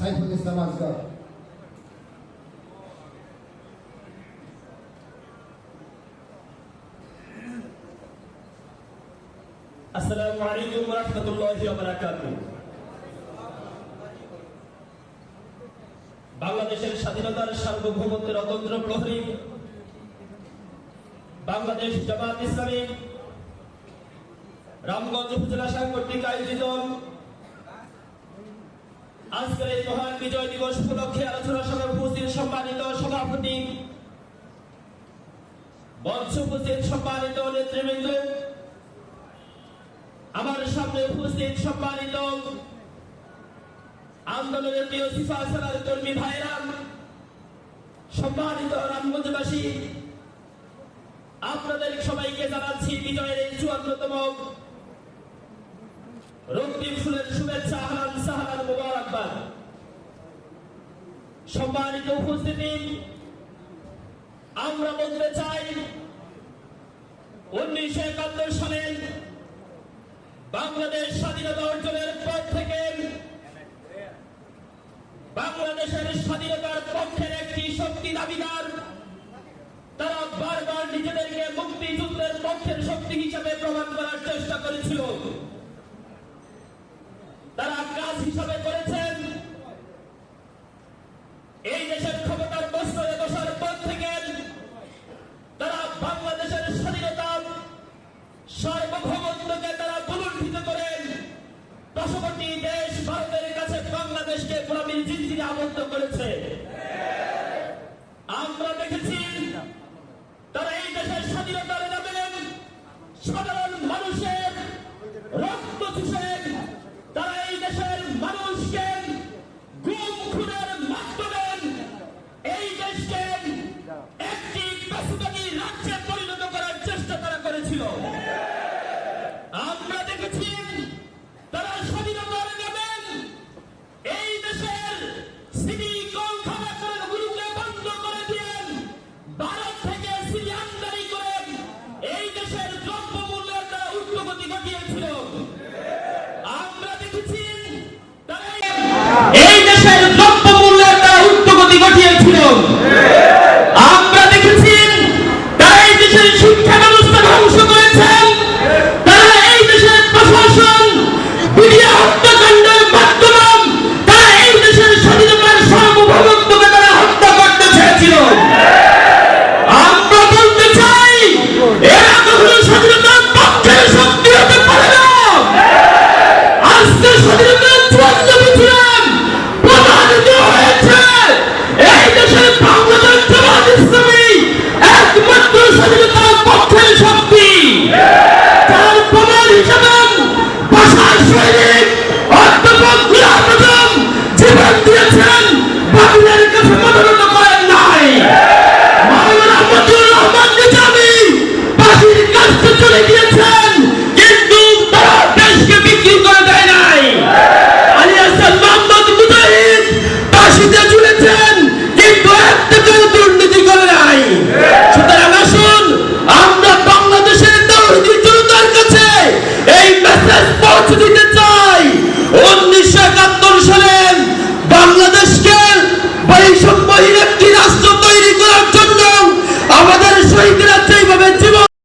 সাইফুল ইসলাম বারাকাতুহু বাংলাদেশের স্বাধীনতার সার্বভৌমত্বের অতন্ত্র প্রহরী, বাংলাদেশ জামাত ইসলামী, রামগঞ্জ উপজেলা সাংগঠনিক আয়োজিত আজকের এই মহান বিজয় দিবস উপলক্ষে আলোচনা সভায় উপস্থিত সম্মানিত সভাপতি, মঞ্চ উপস্থিত সম্মানিত নেতৃবৃন্দ, আমার সামনে উপস্থিত সম্মানিত আন্দোলনের প্রিয় সিফা সালার কর্মী ভাইরা, সম্মানিত রামগঞ্জবাসী আপনাদের সবাইকে জানাচ্ছি বিজয়ের এই চুয়ান্নতম রক্তিম ফুলের শুভেচ্ছা। সম্মানিত উপস্থিতি, আমরা বলতে চাই, উনিশশো একাত্তর সালের বাংলাদেশ স্বাধীনতা অর্জনের পর থেকে বাংলাদেশের স্বাধীনতার পক্ষের একটি শক্তি দাবিদার, তারা বারবার নিজেদেরকে মুক্তিযুদ্ধের পক্ষের শক্তি হিসাবে প্রমাণ করার চেষ্টা করেছিল। তারা কাজ হিসাবে করেছেন জিঞ্জিরে আবদ্ধ করেছে। আমরা দেখেছি তারা এই দেশের স্বাধীনতার নামে সাধারণ হিসেবে ভাষার শৈলী